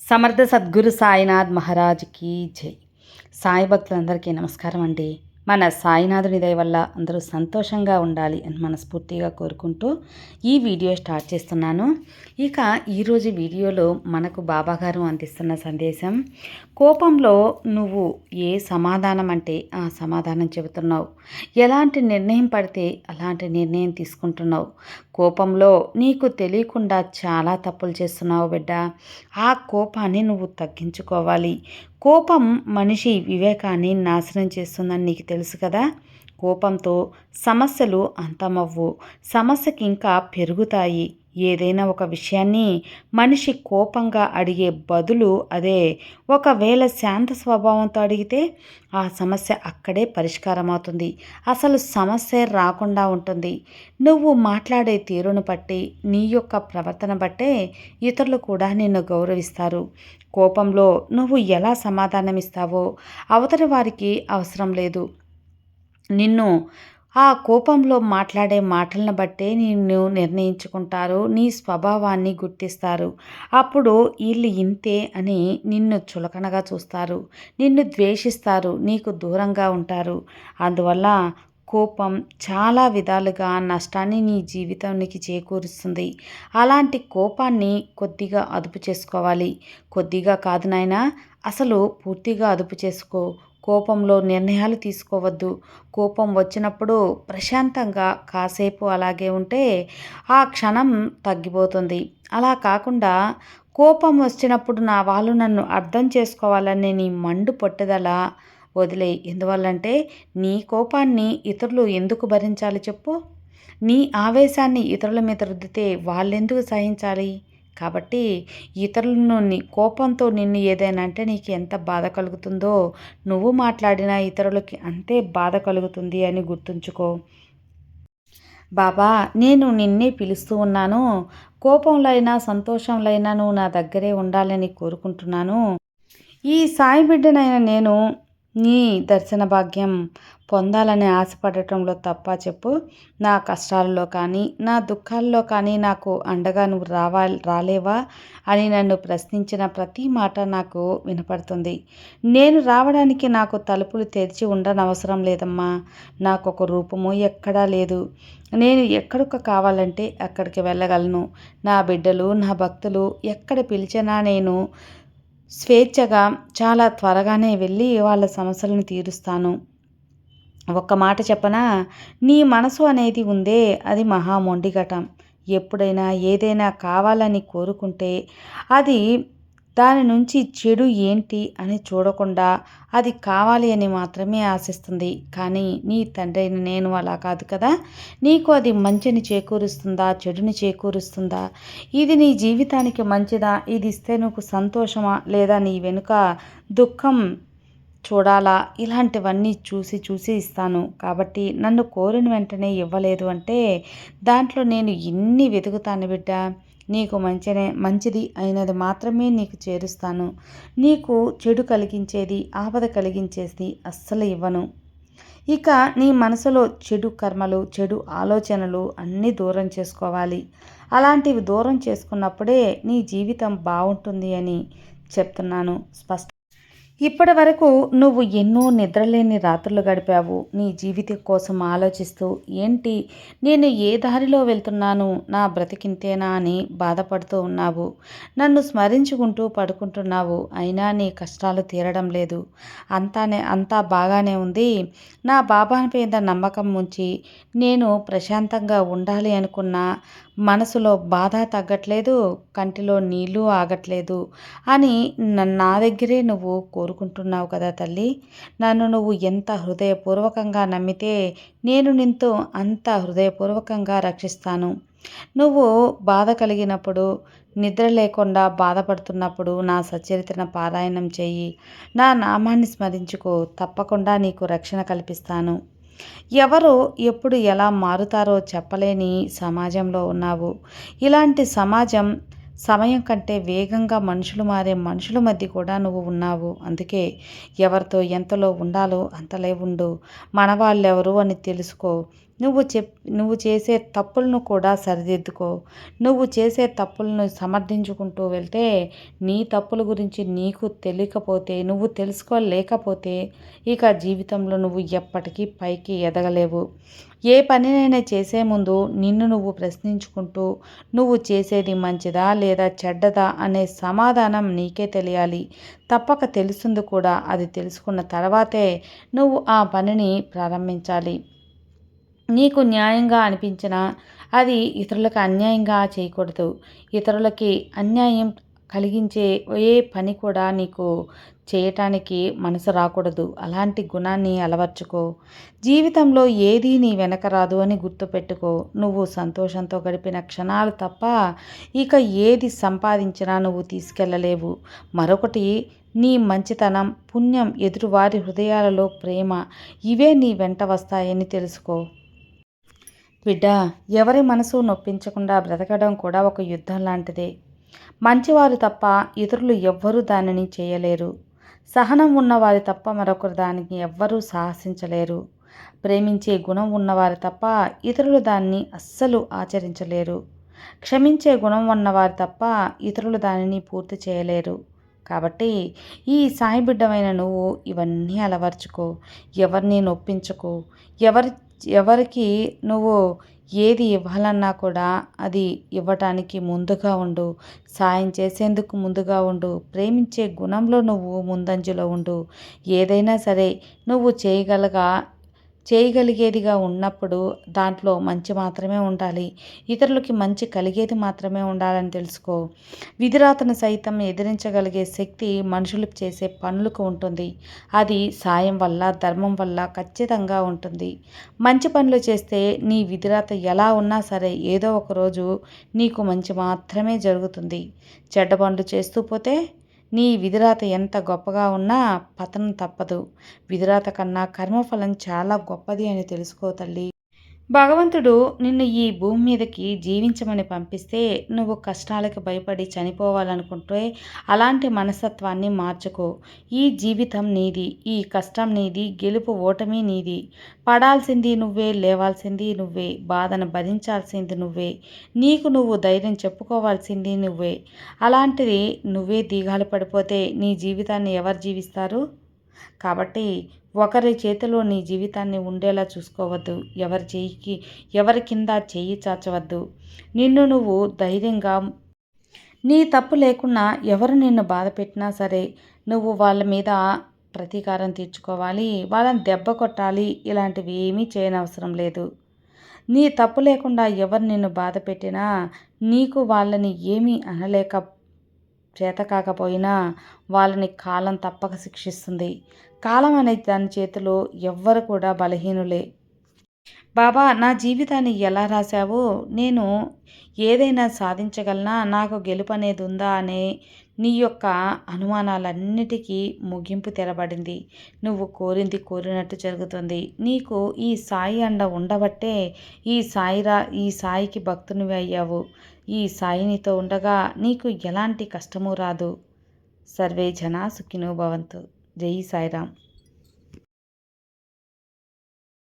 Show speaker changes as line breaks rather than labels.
సమర్థ సద్గురు సాయినాథ్ మహారాజ్కి జై. సాయి భక్తులందరికీ నమస్కారం అండి. మన సాయినాథుని దయ వల్ల అందరూ సంతోషంగా ఉండాలి అని మనస్ఫూర్తిగా కోరుకుంటూ ఈ వీడియో స్టార్ట్ చేస్తున్నాను. ఇక ఈరోజు వీడియోలో మనకు బాబాగారు అందిస్తున్న సందేశం కోపంలో నువ్వు ఏ సమాధానం అంటే ఆ సమాధానం చెబుతున్నావు? ఎలాంటి నిర్ణయం పడితే అలాంటి నిర్ణయం తీసుకుంటున్నావు? కోపంలో నీకు తెలియకుండా చాలా తప్పులు చేస్తున్నావు బిడ్డ. ఆ కోపాన్ని నువ్వు తగ్గించుకోవాలి. కోపం మనిషి వివేకాన్ని నాశనం చేస్తుందని నీకు తెలుసు కదా. కోపంతో సమస్యలు అంతమవ్వు. సమస్యకి ఇంకా పెరుగుతాయి. ఏదైనా ఒక విషయాన్ని మనిషి కోపంగా అడిగే బదులు అదే ఒకవేళ శాంత స్వభావంతో అడిగితే ఆ సమస్య అక్కడే పరిష్కారం అవుతుంది అసలు సమస్య రాకుండా ఉంటుంది. నువ్వు మాట్లాడే తీరును బట్టి నీ యొక్క ప్రవర్తన బట్టే ఇతరులు కూడా నిన్ను గౌరవిస్తారు. కోపంలో నువ్వు ఎలా సమాధానమిస్తావో అవతలి వారికి అవసరం లేదు. నిన్ను ఆ కోపంలో మాట్లాడే మాటలను బట్టే నిన్ను నిర్ణయించుకుంటారు నీ స్వభావాన్ని గుర్తిస్తారు. అప్పుడు వీళ్ళు ఇంతే అని నిన్ను చులకనగా చూస్తారు. నిన్ను ద్వేషిస్తారు నీకు దూరంగా ఉంటారు. అందువల్ల కోపం చాలా విధాలుగా నష్టాన్ని నీ జీవితానికి చేకూరుస్తుంది. అలాంటి కోపాన్ని కొద్దిగా అదుపు చేసుకోవాలి. కొద్దిగా కాదు నాయనా అసలు పూర్తిగా అదుపు చేసుకో. కోపంలో నిర్ణయాలు తీసుకోవద్దు. కోపం వచ్చినప్పుడు ప్రశాంతంగా కాసేపు అలాగే ఉంటే ఆ క్షణం తగ్గిపోతుంది. అలా కాకుండా కోపం వచ్చినప్పుడు నా వాళ్ళు నన్ను అర్థం చేసుకోవాలనే నీ మండు పట్టుదల వదిలే ఎందువల్లంటే నీ కోపాన్ని ఇతరులు ఎందుకు భరించాలి చెప్పు? నీ ఆవేశాన్ని ఇతరుల మీద రుద్దితే వాళ్ళెందుకు సహించాలి? కాబట్టి ఇతరులను నీ కోపంతో నిన్ను ఏదైనా అంటే నీకు ఎంత బాధ కలుగుతుందో నువ్వు మాట్లాడినా ఇతరులకి అంతే బాధ కలుగుతుంది అని గుర్తుంచుకో. బాబా నేను నిన్నే పిలుస్తూ ఉన్నాను. కోపంలో అయినా సంతోషంలో అయినా నువ్వు నా దగ్గరే ఉండాలని కోరుకుంటున్నాను. ఈ సాయి బిడ్డనైనా నేను నీ దర్శన భాగ్యం పొందాలని ఆశపడటంలో తప్ప చెప్పు. నా కష్టాల్లో కానీ నా దుఃఖాల్లో కానీ నాకు అండగా నువ్వు రావా రాలేవా అని నన్ను ప్రశ్నించిన ప్రతి మాట నాకు వినపడుతుంది. నేను రావడానికి నాకు తలుపులు తెరిచి ఉండనవసరం లేదమ్మా. నాకు ఒక రూపము ఎక్కడా లేదు. నేను ఎక్కడికి కావాలంటే అక్కడికి వెళ్ళగలను. నా బిడ్డలు నా భక్తులు ఎక్కడ పిలిచినా నేను స్వేచ్ఛగా చాలా త్వరగానే వెళ్ళి వాళ్ళ సమస్యలను తీరుస్తాను. ఒక్క మాట చెప్పనా? నీ మనసు అనేది ఉందే అది మహామొండిఘటం ఎప్పుడైనా ఏదైనా కావాలని కోరుకుంటే అది దాని నుంచి చెడు ఏంటి అని చూడకుండా అది కావాలి అని మాత్రమే ఆశిస్తుంది. కానీ నీ తండ్రిని నేను అలా కాదు కదా. నీకు అది మంచిని చేకూరుస్తుందా? చెడుని చేకూరుస్తుందా? ఇది నీ జీవితానికి మంచిదా? ఇది ఇస్తే నువ్వు సంతోషమా? లేదా నీ వెనుక దుఃఖం చూడాలా? ఇలాంటివన్నీ చూసి చూసి ఇస్తాను. కాబట్టి నన్ను కోరిన వెంటనే ఇవ్వలేదు అంటే దాంట్లో నేను ఎన్ని వెతుకుతాను బిడ్డ. నీకు మంచినే మంచిది అయినది మాత్రమే నీకు చేరుస్తాను. నీకు చెడు కలిగించేది ఆపద కలిగించేది అస్సలు ఇవ్వను. ఇక నీ మనసులో చెడు కర్మలు చెడు ఆలోచనలు అన్నీ దూరం చేసుకోవాలి. అలాంటివి దూరం చేసుకున్నప్పుడే నీ జీవితం బాగుంటుంది అని చెప్తున్నాను. స్పష్ట ఇప్పటి వరకు నువ్వు ఎన్నో నిద్రలేని రాత్రులు గడిపావు. నీ జీవితం కోసం ఆలోచిస్తూ ఏంటి? నేను ఏ దారిలో వెళ్తున్నాను? నా బ్రతికింతేనా? అని బాధపడుతూ ఉన్నావు. నన్ను స్మరించుకుంటూ పడుకుంటున్నావు. అయినా నీ కష్టాలు తీరడం లేదు. అంతానే అంతా బాగానే ఉంది. నా బాబా మీద నమ్మకం ఉంచి నేను ప్రశాంతంగా ఉండాలి అనుకున్నా మనసులో బాధ తగ్గట్లేదు కంటిలో నీళ్ళు ఆగట్లేదు అని నా దగ్గరే నువ్వు కోరుకుంటున్నావు కదా తల్లి. నన్ను నువ్వు ఎంత హృదయపూర్వకంగా నమ్మితే నేను నింతో అంత హృదయపూర్వకంగా రక్షిస్తాను. నువ్వు బాధ కలిగినప్పుడు నిద్ర లేకుండా బాధపడుతున్నప్పుడు నా సచరిత్రను పారాయణం చేయి. నా నామాన్ని స్మరించుకో. తప్పకుండా నీకు రక్షణ కల్పిస్తాను. ఎవరు ఎప్పుడు ఎలా మారుతారో చెప్పలేని సమాజంలో ఉన్నావు. ఇలాంటి సమాజం సమయం కంటే వేగంగా మనుషులు మారే మనుషుల మధ్య కూడా నువ్వు ఉన్నావు. అందుకే ఎవరితో ఎంతలో ఉండాలో అంతలే ఉండు. మన వాళ్ళెవరు అని తెలుసుకో. నువ్వు చెప్ నువ్వు చేసే తప్పులను కూడా సరిదిద్దుకో. నువ్వు చేసే తప్పులను సమర్థించుకుంటూ వెళ్తే నీ తప్పుల గురించి నీకు తెలియకపోతే నువ్వు తెలుసుకోలేకపోతే ఇక జీవితంలో నువ్వు ఎప్పటికీ పైకి ఎదగలేవు. ఏ పనినైనా చేసే ముందు నిన్ను నువ్వు ప్రశ్నించుకుంటూ నువ్వు చేసేది మంచిదా లేదా చెడ్డదా అనే సమాధానం నీకే తెలియాలి. తప్పక తెలుస్తుంది కూడా అది తెలుసుకున్న తర్వాతే నువ్వు ఆ పనిని ప్రారంభించాలి. నీకు న్యాయంగా అనిపించినా అది ఇతరులకు అన్యాయంగా చేయకూడదు. ఇతరులకి అన్యాయం కలిగించే ఏ పని కూడా నీకు చేయటానికి మనసు రాకూడదు. అలాంటి గుణాన్ని అలవర్చుకో. జీవితంలో ఏదీ నీ వెనక రాదు అని గుర్తుపెట్టుకో. నువ్వు సంతోషంతో గడిపిన క్షణాలు తప్ప ఇక ఏది సంపాదించినా నువ్వు తీసుకెళ్ళలేవు మరొకటి నీ మంచితనం పుణ్యం ఎదురువారి హృదయాలలో ప్రేమ ఇవే నీ వెంట వస్తాయని తెలుసుకో. బిడ్డ ఎవరి మనసు నొప్పించకుండా బ్రతకడం కూడా ఒక యుద్ధం లాంటిదే. మంచివారు తప్ప ఇతరులు ఎవ్వరూ దానిని చేయలేరు. సహనం ఉన్నవారి తప్ప మరొకరు దానికి ఎవ్వరూ సాహసించలేరు. ప్రేమించే గుణం ఉన్నవారు తప్ప ఇతరులు దాన్ని అస్సలు ఆచరించలేరు. క్షమించే గుణం ఉన్నవారు తప్ప ఇతరులు దానిని పూర్తి చేయలేరు. కాబట్టి ఈ సాయి బిడ్డమైన నువ్వు ఇవన్నీ అలవర్చుకో ఎవరిని నొప్పించుకో ఎవరి ఎవరికి నువ్వు ఏది ఇవ్వాలన్నా కూడా అది ఇవ్వటానికి ముందుగా ఉండు. సాయం చేసేందుకు ముందుగా ఉండు. ప్రేమించే గుణంలో నువ్వు ముందంజలో ఉండు. ఏదైనా సరే నువ్వు చేయగలగా చేయగలిగేదిగా ఉన్నప్పుడు దాంట్లో మంచి మాత్రమే ఉండాలి. ఇతరులకి మంచి కలిగేది మాత్రమే ఉండాలని తెలుసుకో. విధిరాతను సైతం ఎదిరించగలిగే శక్తి మనుషులు చేసే పనులకు ఉంటుంది. అది సాయం వల్ల ధర్మం వల్ల ఖచ్చితంగా ఉంటుంది. మంచి పనులు చేస్తే నీ విధిరాత ఎలా ఉన్నా సరే ఏదో ఒక రోజు నీకు మంచి మాత్రమే జరుగుతుంది. చెడ్డ పనులు చేస్తూ పోతే నీ విధిరాత ఎంత గొప్పగా ఉన్నా పతనం తప్పదు. విధిరాత కన్నా కర్మఫలం చాలా గొప్పది అని తెలుసుకో తల్లి. భగవంతుడు నిన్ను ఈ భూమి మీదకి జీవించమని పంపిస్తే నువ్వు కష్టాలకు భయపడి చనిపోవాలనుకుంటే అలాంటి మనస్తత్వాన్ని మార్చుకో. ఈ జీవితం నీది ఈ కష్టం నీది గెలుపు ఓటమి నీది. పడాల్సింది నువ్వే లేవాల్సింది నువ్వే బాధను భరించాల్సింది నువ్వే. నీకు నువ్వు ధైర్యం చెప్పుకోవాల్సింది నువ్వే. అలాంటిది నువ్వే దిగాలు పడిపోతే నీ జీవితాన్ని ఎవరు జీవిస్తారు? కాబట్టి ఒకరి చేతిలో నీ జీవితాన్ని ఉండేలా చూసుకోవద్దు. ఎవరి చేయికి ఎవరి కింద చేయి చాచవద్దు. నిన్ను నువ్వు ధైర్యంగా నీ తప్పు లేకున్నా ఎవరు నిన్ను బాధ పెట్టినా సరే నువ్వు వాళ్ళ మీద ప్రతీకారం తీర్చుకోవాలి. వాళ్ళని దెబ్బ కొట్టాలి. ఇలాంటివి ఏమీ చేయనవసరం లేదు. నీ తప్పు లేకుండా ఎవరు నిన్ను బాధ పెట్టినా నీకు వాళ్ళని ఏమీ అనలేక చేత కాకపోయినా వాళ్ళని కాలం తప్పక శిక్షిస్తుంది. కాలం అనే దాని చేతిలో ఎవ్వరు కూడా బలహీనులే. బాబా నా జీవితాన్ని ఎలా రాశావో? నేను ఏదైనా సాధించగలనా? నాకు గెలుపు అనేది ఉందా? అనే నీ యొక్క అనుమానాలన్నిటికీ ముగింపు తెరబడింది నువ్వు కోరింది కోరినట్టు జరుగుతుంది. నీకు ఈ సాయి అండ ఉండబట్టే ఈ సాయిరా ఈ సాయికి భక్తునివి అయ్యావు. ఈ సాయినితో ఉండగా నీకు ఎలాంటి కష్టము రాదు. సర్వే జనా సుఖినో భవంతు. జై సాయిరామ్.